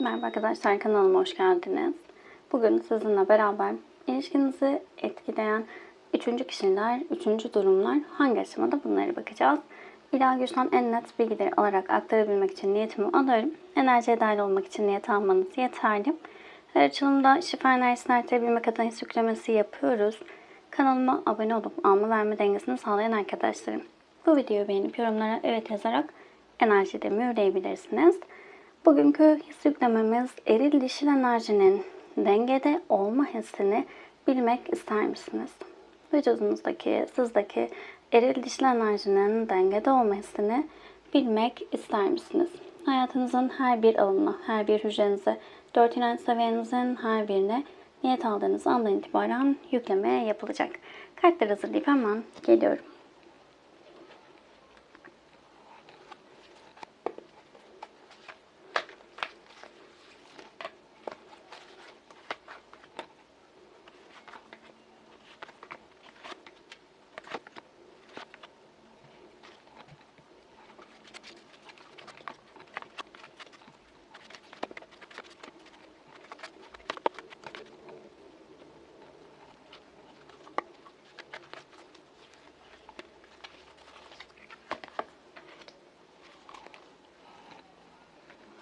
Merhaba arkadaşlar kanalıma hoş geldiniz. Bugün sizinle beraber ilişkinizi etkileyen üçüncü kişiler, üçüncü durumlar hangi aşamada bunlara bakacağız. İlahi güçten en net bilgileri alarak aktarabilmek için niyetimi alıyorum. Enerjiye dahil olmak için niyet almanız yeterli. Her açılımda şifa enerjisini artırabilmek adına his yüklemesi yapıyoruz. Kanalıma abone olup alma verme dengesini sağlayan arkadaşlarım. Bu videoyu beğenip yorumlara evet yazarak enerji de mühürleyebilirsiniz. Bugünkü his yüklememiz eril dişil enerjinin dengede olma hissini bilmek ister misiniz? Vücudunuzdaki, sizdeki eril dişil enerjinin dengede olma hissini bilmek ister misiniz? Hayatınızın her bir alanına, her bir hücrenize, dört inanç seviyenizin her birine niyet aldığınız andan itibaren yükleme yapılacak. Kartları hazırlayıp hemen geliyorum.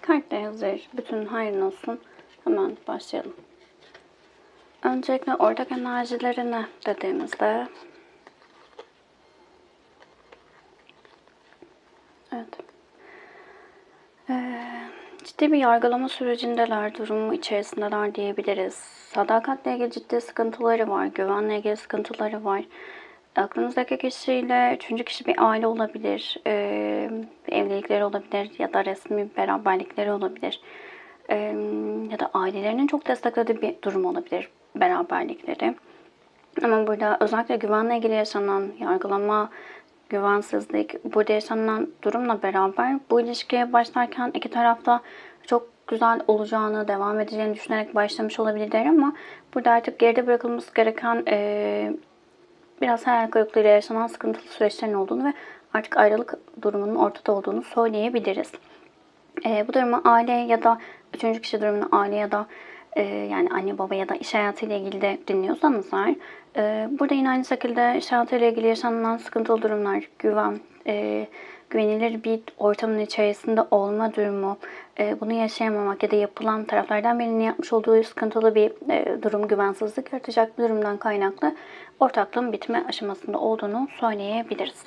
Kartlar hazır. Bütün hayrın olsun. Hemen başlayalım. Öncelikle ortak enerjileri ne dediğimizde Evet. Ee, ciddi bir yargılama sürecindeler, durumu içerisindeler diyebiliriz. Sadakatle ilgili ciddi sıkıntıları var, güvenle ilgili sıkıntıları var. Aklınızdaki kişiyle üçüncü kişi bir aile olabilir, ee, evlilikleri olabilir ya da resmi beraberlikleri olabilir. Ee, ya da ailelerinin çok desteklediği bir durum olabilir beraberlikleri. Ama burada özellikle güvenle ilgili yaşanan yargılama, güvensizlik, burada yaşanan durumla beraber bu ilişkiye başlarken iki tarafta çok güzel olacağını, devam edeceğini düşünerek başlamış olabilirler ama burada artık geride bırakılması gereken e, biraz hayal kırıklığıyla yaşanan sıkıntılı süreçlerin olduğunu ve artık ayrılık durumunun ortada olduğunu söyleyebiliriz. E, bu durumu aile ya da üçüncü kişi durumunu aile ya da e, yani anne baba ya da iş hayatıyla ilgili de dinliyorsanız eğer e, burada yine aynı şekilde iş hayatıyla ilgili yaşanılan sıkıntılı durumlar, güven, e, güvenilir bir ortamın içerisinde olma durumu, bunu yaşayamamak ya da yapılan taraflardan birinin yapmış olduğu sıkıntılı bir e, durum, güvensizlik yaratacak bir durumdan kaynaklı ortaklığın bitme aşamasında olduğunu söyleyebiliriz.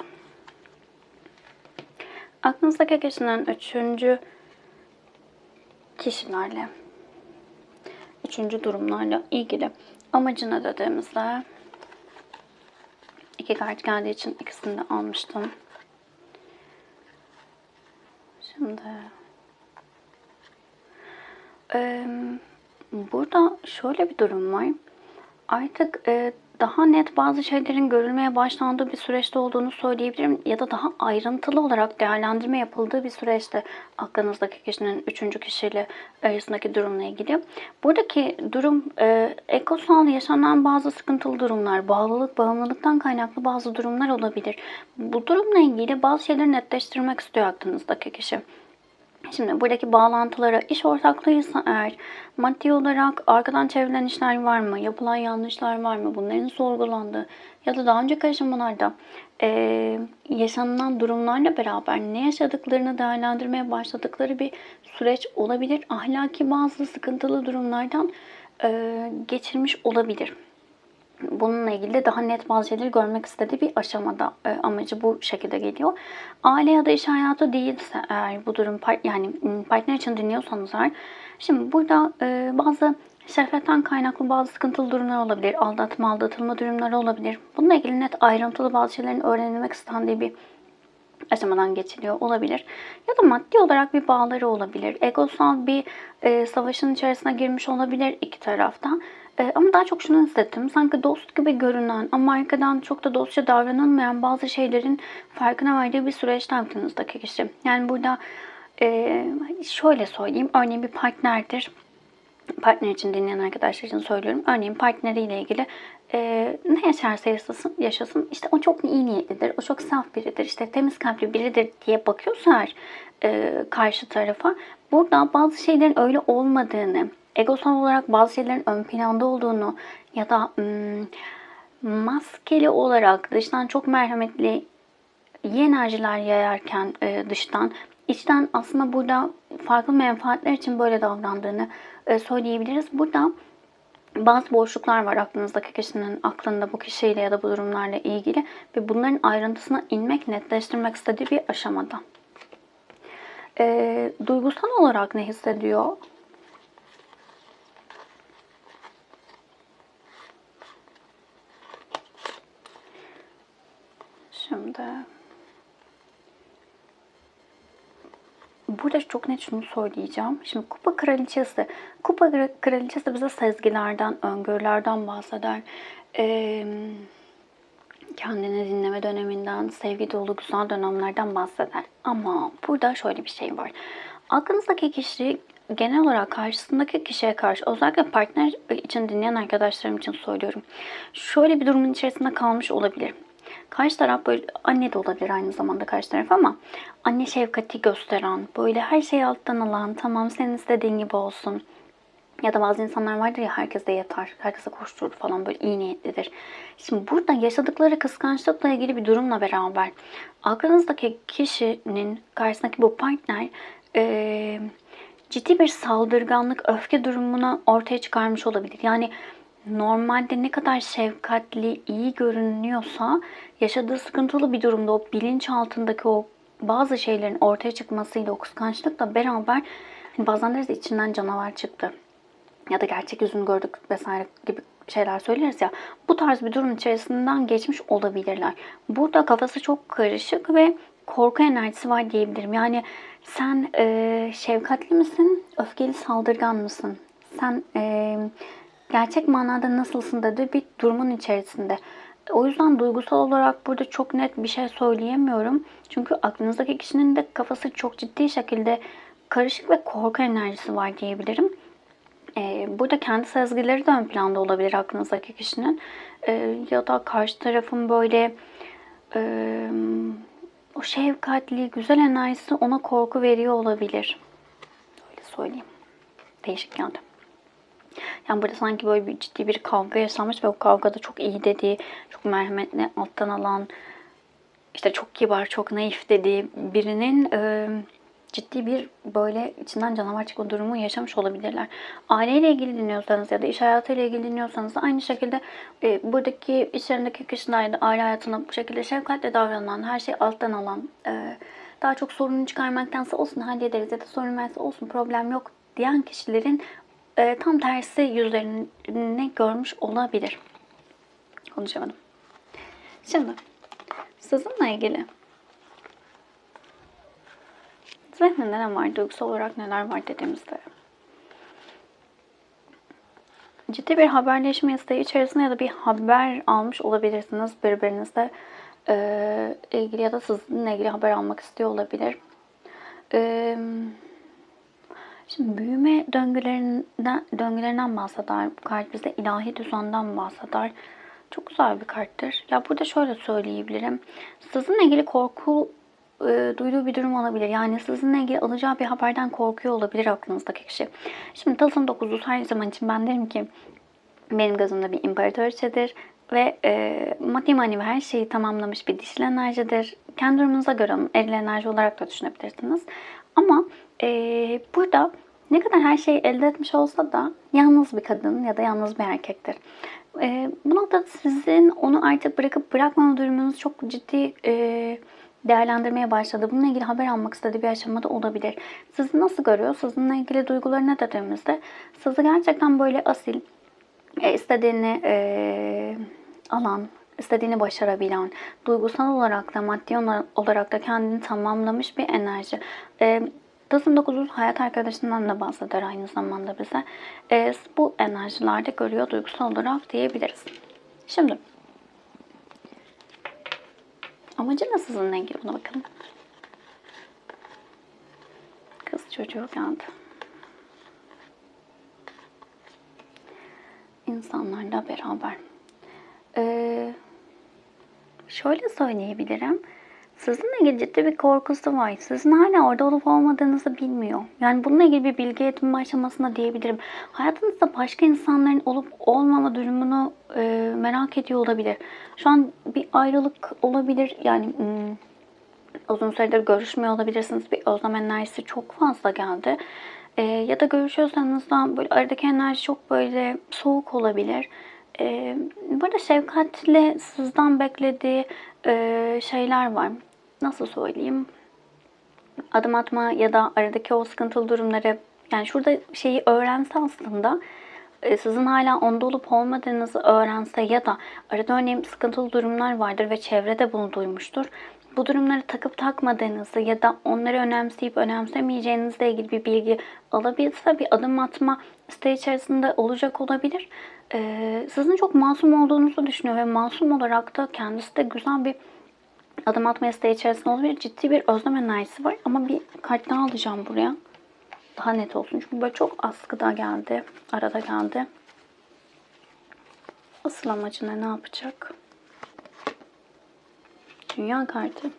Aklınızdaki kişinin üçüncü kişilerle, üçüncü durumlarla ilgili amacına dediğimizde iki kart geldiği için ikisini de almıştım. Şimdi ee, burada şöyle bir durum var. Artık e, daha net bazı şeylerin görülmeye başlandığı bir süreçte olduğunu söyleyebilirim. Ya da daha ayrıntılı olarak değerlendirme yapıldığı bir süreçte aklınızdaki kişinin üçüncü kişiyle arasındaki durumla ilgili. Buradaki durum e, ekosal yaşanan bazı sıkıntılı durumlar, bağlılık, bağımlılıktan kaynaklı bazı durumlar olabilir. Bu durumla ilgili bazı şeyleri netleştirmek istiyor aklınızdaki kişi. Şimdi buradaki bağlantılara iş ortaklığıysa eğer maddi olarak arkadan çevrilen işler var mı? Yapılan yanlışlar var mı? Bunların sorgulandığı ya da daha önceki aşamalarda e, yaşanılan durumlarla beraber ne yaşadıklarını değerlendirmeye başladıkları bir süreç olabilir. Ahlaki bazı sıkıntılı durumlardan e, geçirmiş olabilir bununla ilgili daha net bazı şeyleri görmek istediği bir aşamada e, amacı bu şekilde geliyor. Aile ya da iş hayatı değilse eğer bu durum yani partner için dinliyorsanız eğer şimdi burada e, bazı şehvetten kaynaklı bazı sıkıntılı durumlar olabilir. Aldatma, aldatılma durumları olabilir. Bununla ilgili net ayrıntılı bazı şeylerin öğrenilmek istendiği bir aşamadan geçiliyor olabilir. Ya da maddi olarak bir bağları olabilir. Egosal bir e, savaşın içerisine girmiş olabilir iki taraftan. E, ama daha çok şunu hissettim. Sanki dost gibi görünen ama arkadan çok da dostça davranılmayan bazı şeylerin farkına vardığı bir süreçte aklınızdaki kişi. Yani burada e, şöyle söyleyeyim. Örneğin bir partnerdir. Partner için dinleyen arkadaşlar için söylüyorum. Örneğin partneriyle ilgili e, ne yaşarsa yaşasın, yaşasın işte o çok iyi niyetlidir, o çok saf biridir, işte temiz kalpli biridir diye bakıyorsa e, karşı tarafa burada bazı şeylerin öyle olmadığını, egosal olarak bazı şeylerin ön planda olduğunu ya da hmm, maskeli olarak dıştan çok merhametli iyi enerjiler yayarken e, dıştan içten aslında burada farklı menfaatler için böyle davrandığını e, söyleyebiliriz. Burada bazı boşluklar var aklınızdaki kişinin aklında bu kişiyle ya da bu durumlarla ilgili ve bunların ayrıntısına inmek, netleştirmek istediği bir aşamada. E, duygusal olarak ne hissediyor? Şimdi burada çok net şunu söyleyeceğim. Şimdi kupa kraliçesi. Kupa kraliçesi bize sezgilerden, öngörülerden bahseder. Ee, kendini dinleme döneminden, sevgi dolu güzel dönemlerden bahseder. Ama burada şöyle bir şey var. Aklınızdaki kişi genel olarak karşısındaki kişiye karşı özellikle partner için dinleyen arkadaşlarım için söylüyorum. Şöyle bir durumun içerisinde kalmış olabilir. Karşı taraf böyle anne de olabilir aynı zamanda karşı taraf ama anne şefkati gösteren, böyle her şeyi alttan alan, tamam senin istediğin gibi olsun. Ya da bazı insanlar vardır ya herkese yeter, herkese koşturur falan böyle iyi niyetlidir. Şimdi burada yaşadıkları kıskançlıkla ilgili bir durumla beraber aklınızdaki kişinin karşısındaki bu partner e, ciddi bir saldırganlık, öfke durumuna ortaya çıkarmış olabilir. Yani normalde ne kadar şefkatli, iyi görünüyorsa yaşadığı sıkıntılı bir durumda o bilinç altındaki o bazı şeylerin ortaya çıkmasıyla o kıskançlıkla beraber hani bazen deriz içinden canavar çıktı. Ya da gerçek yüzünü gördük vesaire gibi şeyler söyleriz ya. Bu tarz bir durum içerisinden geçmiş olabilirler. Burada kafası çok karışık ve korku enerjisi var diyebilirim. Yani sen e, şefkatli misin, öfkeli saldırgan mısın? Sen e, gerçek manada nasılsın dediği bir durumun içerisinde. O yüzden duygusal olarak burada çok net bir şey söyleyemiyorum. Çünkü aklınızdaki kişinin de kafası çok ciddi şekilde karışık ve korku enerjisi var diyebilirim. Ee, burada kendi sezgileri de ön planda olabilir aklınızdaki kişinin. Ee, ya da karşı tarafın böyle e, o şefkatli, güzel enerjisi ona korku veriyor olabilir. Öyle söyleyeyim. Değişik geldi. Yani burada sanki böyle bir ciddi bir kavga yaşanmış ve o kavgada çok iyi dediği, çok merhametli, alttan alan, işte çok kibar, çok naif dediği birinin e, ciddi bir böyle içinden canavar çıkma durumu yaşamış olabilirler. Aileyle ilgili dinliyorsanız ya da iş hayatıyla ilgili dinliyorsanız da aynı şekilde e, buradaki iş yerindeki kişiler da aile hayatına bu şekilde şefkatle davranan, her şeyi alttan alan, e, daha çok sorunu çıkarmaktansa olsun hallederiz ya da sorun varsa olsun problem yok diyen kişilerin e, tam tersi yüzlerini görmüş olabilir. Konuşamadım. Şimdi sizinle ilgili zihninde ne var, duygusal olarak neler var dediğimizde ciddi bir haberleşme isteği içerisinde ya da bir haber almış olabilirsiniz birbirinizle e, ilgili ya da sizinle ilgili haber almak istiyor olabilir. Eee Şimdi büyüme döngülerinden, döngülerinden bahseder. Bu kart bize ilahi düzenden bahseder. Çok güzel bir karttır. Ya burada şöyle söyleyebilirim. Sizinle ilgili korku e, duyduğu bir durum olabilir. Yani sizinle ilgili alacağı bir haberden korkuyor olabilir aklınızdaki kişi. Şimdi Tılsım 9'u her zaman için ben derim ki benim gözümde bir imparatoriçedir ve e, maddi manevi her şeyi tamamlamış bir dişil enerjidir. Kendi durumunuza göre eril enerji olarak da düşünebilirsiniz. Ama e, burada ne kadar her şeyi elde etmiş olsa da yalnız bir kadın ya da yalnız bir erkektir. E, bu noktada sizin onu artık bırakıp bırakmama durumunuz çok ciddi e, değerlendirmeye başladı. Bununla ilgili haber almak istediği bir aşamada olabilir. Sizi nasıl görüyor? Sizinle ilgili duyguları ne dediğimizde sizi gerçekten böyle asil, e, istediğini e, alan, istediğini başarabilen, duygusal olarak da maddi olarak da kendini tamamlamış bir enerji. E, Tılsım 9'un hayat arkadaşından da bahseder aynı zamanda bize. E, bu enerjilerde görüyor duygusal olarak diyebiliriz. Şimdi amacı ne sizinle ilgili buna bakalım. Kız çocuğu geldi. İnsanlarla beraber. Ee, şöyle söyleyebilirim. Sizinle ilgili ciddi bir korkusu var. Sizin hala orada olup olmadığınızı bilmiyor. Yani bununla ilgili bir bilgi edinme aşamasında diyebilirim. Hayatınızda başka insanların olup olmama durumunu e, merak ediyor olabilir. Şu an bir ayrılık olabilir. Yani hmm, uzun süredir görüşmüyor olabilirsiniz. Bir özlem enerjisi çok fazla geldi. E, ya da görüşüyorsanız da böyle aradaki enerji çok böyle soğuk olabilir. E, burada şefkatle sizden beklediği e, şeyler var. Nasıl söyleyeyim? Adım atma ya da aradaki o sıkıntılı durumları yani şurada şeyi öğrense aslında e, sizin hala onda olup olmadığınızı öğrense ya da arada örneğin sıkıntılı durumlar vardır ve çevrede bunu duymuştur. Bu durumları takıp takmadığınızı ya da onları önemseyip önemsemeyeceğinizle ilgili bir bilgi alabilse bir adım atma isteği içerisinde olacak olabilir. Ee, sizin çok masum olduğunuzu düşünüyor ve masum olarak da kendisi de güzel bir adım atma isteği içerisinde olabilir. Ciddi bir özlem enerjisi var ama bir kart daha alacağım buraya. Daha net olsun. Çünkü böyle çok askıda geldi. Arada geldi. Asıl amacı ne? Ne yapacak? Dünya kartı.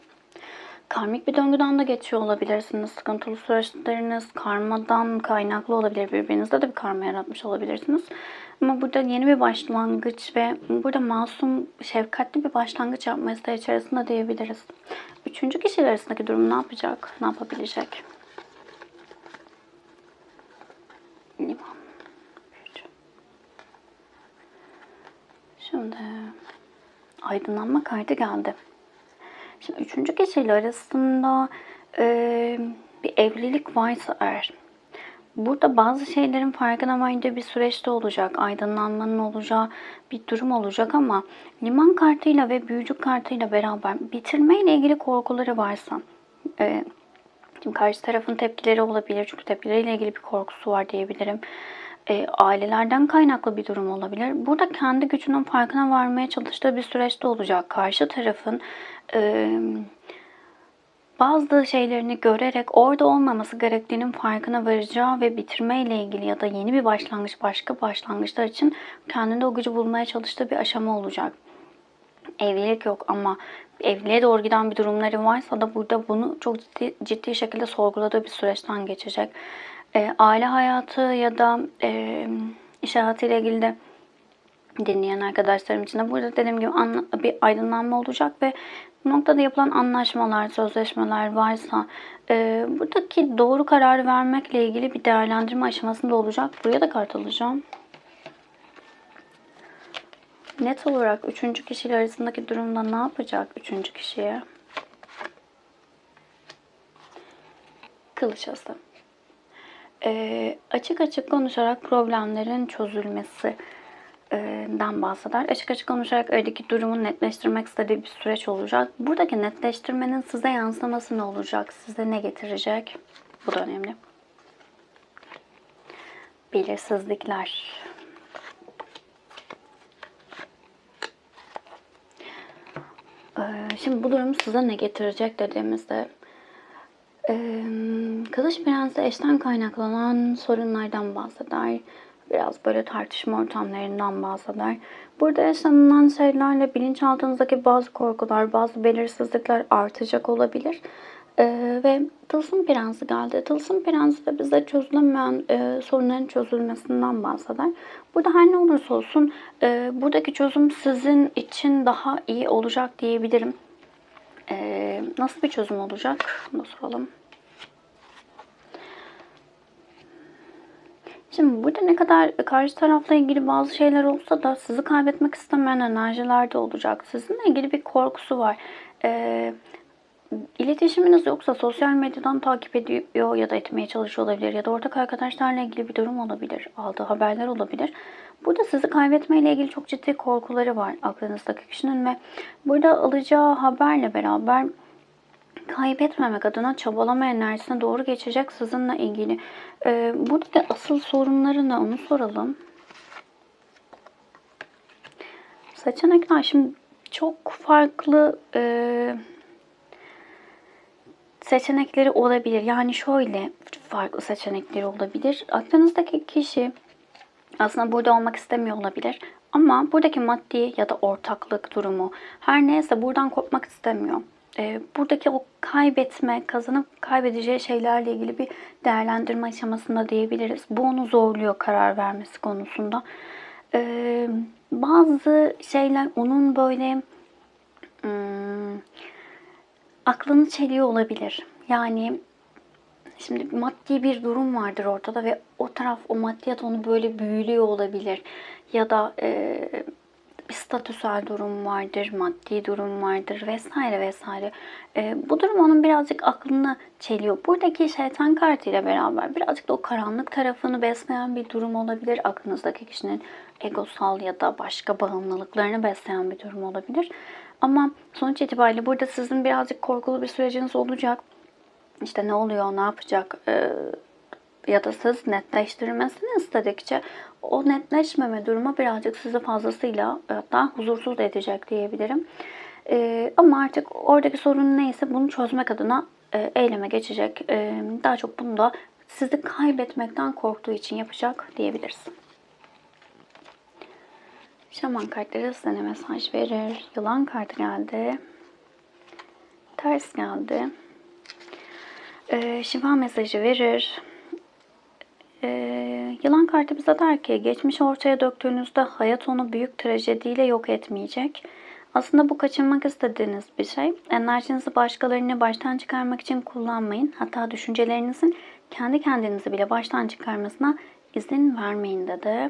Karmik bir döngüden de geçiyor olabilirsiniz. Sıkıntılı süreçleriniz karmadan kaynaklı olabilir. Birbirinizde de bir karma yaratmış olabilirsiniz. Ama burada yeni bir başlangıç ve burada masum, şefkatli bir başlangıç yapma isteği içerisinde diyebiliriz. Üçüncü kişiler arasındaki durum ne yapacak? Ne yapabilecek? Şimdi aydınlanma kartı geldi. Şimdi üçüncü kişiyle arasında e, bir evlilik varsa eğer burada bazı şeylerin farkına vardığı bir süreçte olacak. Aydınlanmanın olacağı bir durum olacak ama liman kartıyla ve büyücü kartıyla beraber bitirme ile ilgili korkuları varsa e, Şimdi karşı tarafın tepkileri olabilir. Çünkü tepkileriyle ilgili bir korkusu var diyebilirim. E, ailelerden kaynaklı bir durum olabilir. Burada kendi gücünün farkına varmaya çalıştığı bir süreçte olacak. Karşı tarafın e, bazı şeylerini görerek orada olmaması gerektiğinin farkına varacağı ve bitirme ile ilgili ya da yeni bir başlangıç, başka başlangıçlar için kendinde o gücü bulmaya çalıştığı bir aşama olacak. Evlilik yok ama evliliğe doğru giden bir durumları varsa da burada bunu çok ciddi, ciddi şekilde sorguladığı bir süreçten geçecek. E, aile hayatı ya da e, iş hayatı ile ilgili de dinleyen arkadaşlarım için de burada dediğim gibi bir aydınlanma olacak ve bu noktada yapılan anlaşmalar, sözleşmeler varsa e, buradaki doğru karar vermekle ilgili bir değerlendirme aşamasında olacak. Buraya da kart alacağım. Net olarak üçüncü kişiyle arasındaki durumda ne yapacak üçüncü kişiye? Kılıç ası. Ee, açık açık konuşarak problemlerin çözülmesi den bahseder. Açık açık konuşarak aradaki durumu netleştirmek istediği bir süreç olacak. Buradaki netleştirmenin size yansıması ne olacak? Size ne getirecek? Bu da önemli. Belirsizlikler. Şimdi bu durum size ne getirecek dediğimizde Kılıç Prensi eşten kaynaklanan sorunlardan bahseder. Biraz böyle tartışma ortamlarından bahseder. Burada yaşanılan şeylerle bilinçaltınızdaki bazı korkular, bazı belirsizlikler artacak olabilir. Ee, ve Tılsım Prensi geldi. Tılsım Prensi de bize çözülemeyen e, sorunların çözülmesinden bahseder. Burada her ne olursa olsun e, buradaki çözüm sizin için daha iyi olacak diyebilirim. E, nasıl bir çözüm olacak? Bunu soralım. Şimdi burada ne kadar karşı tarafla ilgili bazı şeyler olsa da sizi kaybetmek istemeyen enerjiler de olacak. Sizinle ilgili bir korkusu var. Ee, İletişiminiz yoksa sosyal medyadan takip ediyor ya da etmeye çalışıyor olabilir ya da ortak arkadaşlarla ilgili bir durum olabilir, aldığı haberler olabilir. Burada sizi kaybetmeyle ilgili çok ciddi korkuları var aklınızdaki kişinin ve burada alacağı haberle beraber kaybetmemek adına çabalama enerjisine doğru geçecek sizinle ilgili. Ee, burada asıl sorunları ne onu soralım. Seçenekler şimdi çok farklı e, seçenekleri olabilir. Yani şöyle farklı seçenekleri olabilir. Aklınızdaki kişi aslında burada olmak istemiyor olabilir. Ama buradaki maddi ya da ortaklık durumu her neyse buradan kopmak istemiyor. Ee, buradaki o kaybetme, kazanıp kaybedeceği şeylerle ilgili bir değerlendirme aşamasında diyebiliriz. Bu onu zorluyor karar vermesi konusunda. Ee, bazı şeyler onun böyle hmm, aklını çeliyor olabilir. Yani Şimdi maddi bir durum vardır ortada ve o taraf, o maddiyat onu böyle büyülüyor olabilir. Ya da e, bir statüsel durum vardır, maddi durum vardır vesaire vesaire. E, bu durum onun birazcık aklını çeliyor. Buradaki şeytan kartıyla beraber birazcık da o karanlık tarafını besleyen bir durum olabilir. Aklınızdaki kişinin egosal ya da başka bağımlılıklarını besleyen bir durum olabilir. Ama sonuç itibariyle burada sizin birazcık korkulu bir süreciniz olacak işte ne oluyor, ne yapacak e, ya da siz netleştirmesini istedikçe o netleşmeme durumu birazcık sizi fazlasıyla hatta huzursuz edecek diyebilirim. E, ama artık oradaki sorun neyse bunu çözmek adına e, eyleme geçecek. E, daha çok bunu da sizi kaybetmekten korktuğu için yapacak diyebiliriz. Şaman kartları size ne mesaj verir? Yılan kartı geldi. Ters geldi e, şifa mesajı verir. E, yılan kartı bize der ki geçmiş ortaya döktüğünüzde hayat onu büyük trajediyle yok etmeyecek. Aslında bu kaçınmak istediğiniz bir şey. Enerjinizi başkalarını baştan çıkarmak için kullanmayın. Hatta düşüncelerinizin kendi kendinizi bile baştan çıkarmasına izin vermeyin dedi.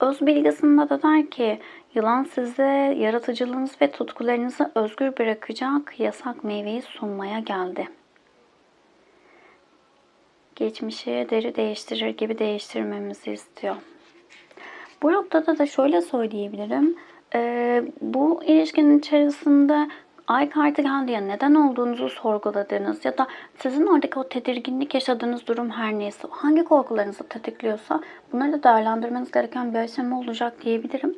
Öz bilgisinde de der ki yılan size yaratıcılığınız ve tutkularınızı özgür bırakacak yasak meyveyi sunmaya geldi geçmişi deri değiştirir gibi değiştirmemizi istiyor. Bu noktada da şöyle söyleyebilirim. Ee, bu ilişkinin içerisinde ay kartı geldi ya neden olduğunuzu sorguladığınız ya da sizin oradaki o tedirginlik yaşadığınız durum her neyse hangi korkularınızı tetikliyorsa bunları da değerlendirmeniz gereken bir aşama olacak diyebilirim.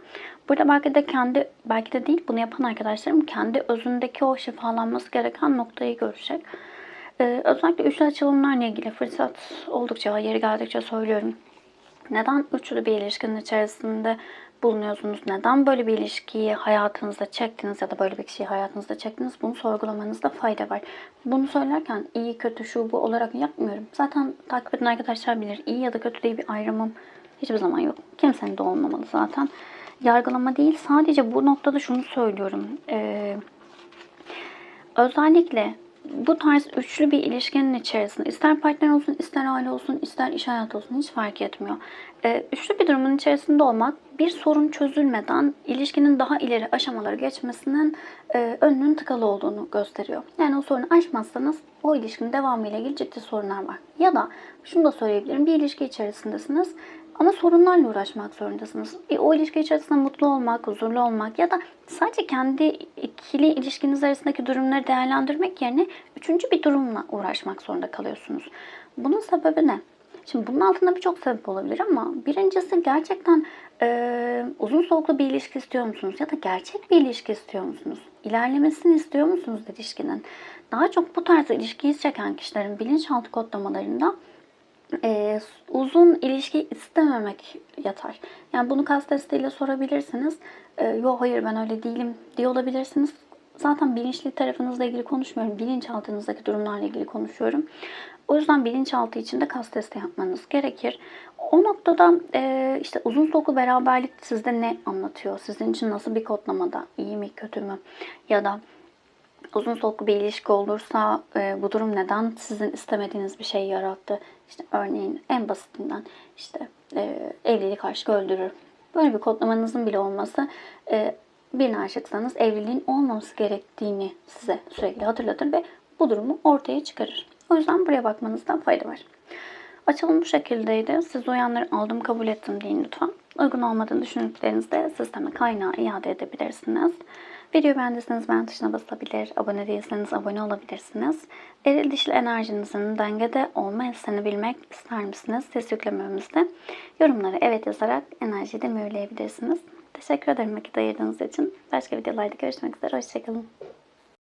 Burada belki de kendi belki de değil bunu yapan arkadaşlarım kendi özündeki o şifalanması gereken noktayı görecek. Ee, özellikle üçlü açılımlarla ilgili fırsat oldukça, yeri geldikçe söylüyorum. Neden üçlü bir ilişkinin içerisinde bulunuyorsunuz? Neden böyle bir ilişkiyi hayatınızda çektiniz ya da böyle bir kişiyi hayatınızda çektiniz? Bunu sorgulamanızda fayda var. Bunu söylerken iyi, kötü, şu, bu olarak yapmıyorum. Zaten takip eden arkadaşlar bilir. İyi ya da kötü diye bir ayrımım hiçbir zaman yok. Kimsenin de olmamalı zaten. Yargılama değil. Sadece bu noktada şunu söylüyorum. Ee, özellikle bu tarz üçlü bir ilişkinin içerisinde ister partner olsun, ister aile olsun, ister iş hayatı olsun hiç fark etmiyor. Ee, üçlü bir durumun içerisinde olmak bir sorun çözülmeden ilişkinin daha ileri aşamalara geçmesinin e, önünün tıkalı olduğunu gösteriyor. Yani o sorunu aşmazsanız o ilişkinin devamıyla ilgili ciddi sorunlar var. Ya da şunu da söyleyebilirim bir ilişki içerisindesiniz ama sorunlarla uğraşmak zorundasınız. E, o ilişki içerisinde mutlu olmak, huzurlu olmak ya da sadece kendi ikili ilişkiniz arasındaki durumları değerlendirmek yerine üçüncü bir durumla uğraşmak zorunda kalıyorsunuz. Bunun sebebi ne? Şimdi bunun altında birçok sebep olabilir ama birincisi gerçekten e, uzun soluklu bir ilişki istiyor musunuz? Ya da gerçek bir ilişki istiyor musunuz? İlerlemesini istiyor musunuz ilişkinin? Daha çok bu tarz ilişkiyi çeken kişilerin bilinçaltı kodlamalarında e, uzun ilişki istememek yatar. Yani bunu kas testiyle sorabilirsiniz. E, Yok hayır ben öyle değilim diye olabilirsiniz. Zaten bilinçli tarafınızla ilgili konuşmuyorum. Bilinçaltınızdaki durumlarla ilgili konuşuyorum. O yüzden bilinçaltı için de kas testi yapmanız gerekir. O noktada e, işte uzun soluklu beraberlik sizde ne anlatıyor? Sizin için nasıl bir kodlamada? İyi mi kötü mü? Ya da uzun soluklu bir ilişki olursa e, bu durum neden sizin istemediğiniz bir şey yarattı? İşte örneğin en basitinden işte e, evlilik aşkı öldürür. Böyle bir kodlamanızın bile olması e, birine aşıksanız evliliğin olmaması gerektiğini size sürekli hatırlatır ve bu durumu ortaya çıkarır. O yüzden buraya bakmanızdan fayda var. Açılım bu şekildeydi. Siz uyanları aldım kabul ettim deyin lütfen. Uygun olmadığını düşündüklerinizde sisteme kaynağı iade edebilirsiniz. Videoyu beğendiyseniz beğen tuşuna basabilir, abone değilseniz abone olabilirsiniz. Eril dişli enerjinizin dengede olma hissini bilmek ister misiniz? Ses yüklememizde yorumlara evet yazarak enerjiyi de mühürleyebilirsiniz. Teşekkür ederim vakit ayırdığınız için. Başka videolarda görüşmek üzere. Hoşçakalın.